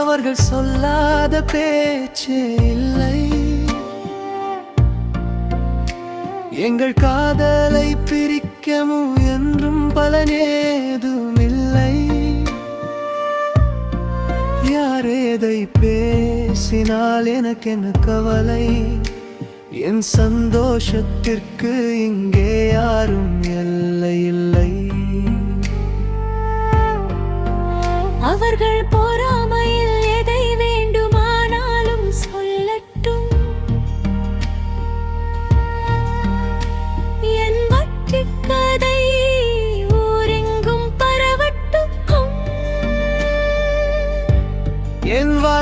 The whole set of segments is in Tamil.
அவர்கள் சொல்லாத பேச்சே இல்லை. எங்கள் காதலை பிரிக்கமும் என்றும் பலனேதும் இல்லை யார் எதை பேசினால் எனக்கு என்ன கவலை? என் சந்தோஷத்திற்கு இங்கே யாரும் எல்லையில்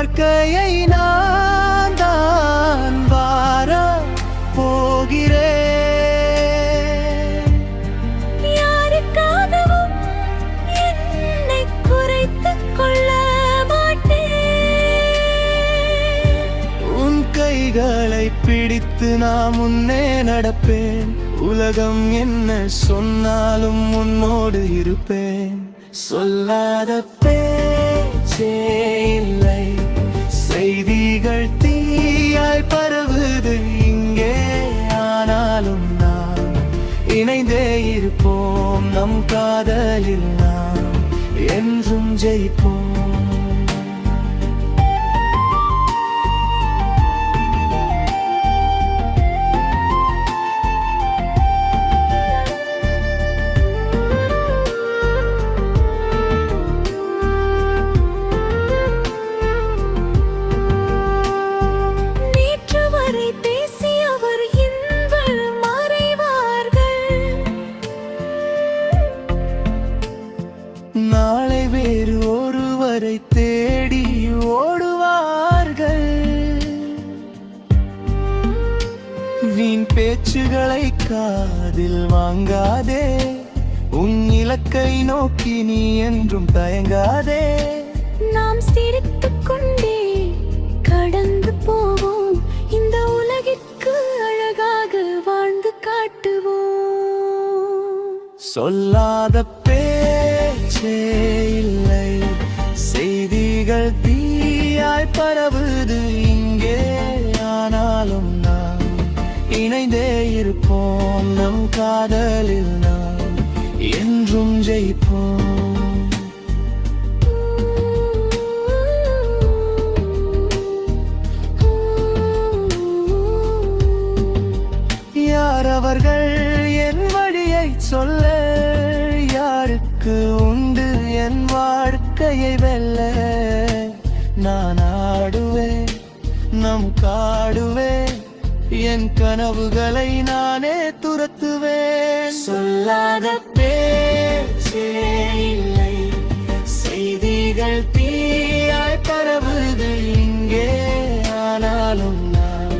வாழ்க்கையை நான் தான் வார போகிறேன். யாருக்காகவும் என்னை குறைத்துக் கொள்ள உன் கைகளை பிடித்து நான் முன்னே நடப்பேன். உலகம் என்ன சொன்னாலும் உன்னோடு இருப்பேன். சொல்லாத பேச்சே காதலில் நாம் என்றும் ஜெயிப்போம். ஒருவரை தேடி ஓடுவார்கள். வீண் பேச்சுகளை காதில் வாங்காதே. உன் இலக்கை நோக்கி நீ என்றும் தயங்காதே. நாம் சிரித்துக் கொண்டே கடந்து போவோம். இந்த உலகிற்கு அழகாக வாழ்ந்து காட்டுவோம். சொல்லாத பரவுது இங்கே. ஆனாலும் நாம் இணைந்தே இருப்போம். நம் காதலில் நாம் என்றும் ஜெயிப்போம். யார் அவர்கள் என் வழியை சொல்ல என் கனவுகளை நானே துரத்துவேன். சொல்லாத பேச்சே இல்லை. செய்திகள் தீயாய் பரவுது இங்கே. ஆனாலும் நாம்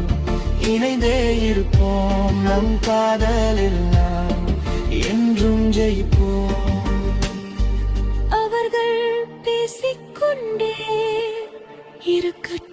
இணைந்தே இருப்போம். நம் காதலில் நாம் என்றும் ஜெயிப்போம். அவர்கள் பேசிக்கொண்டே இருக்கட்டும்.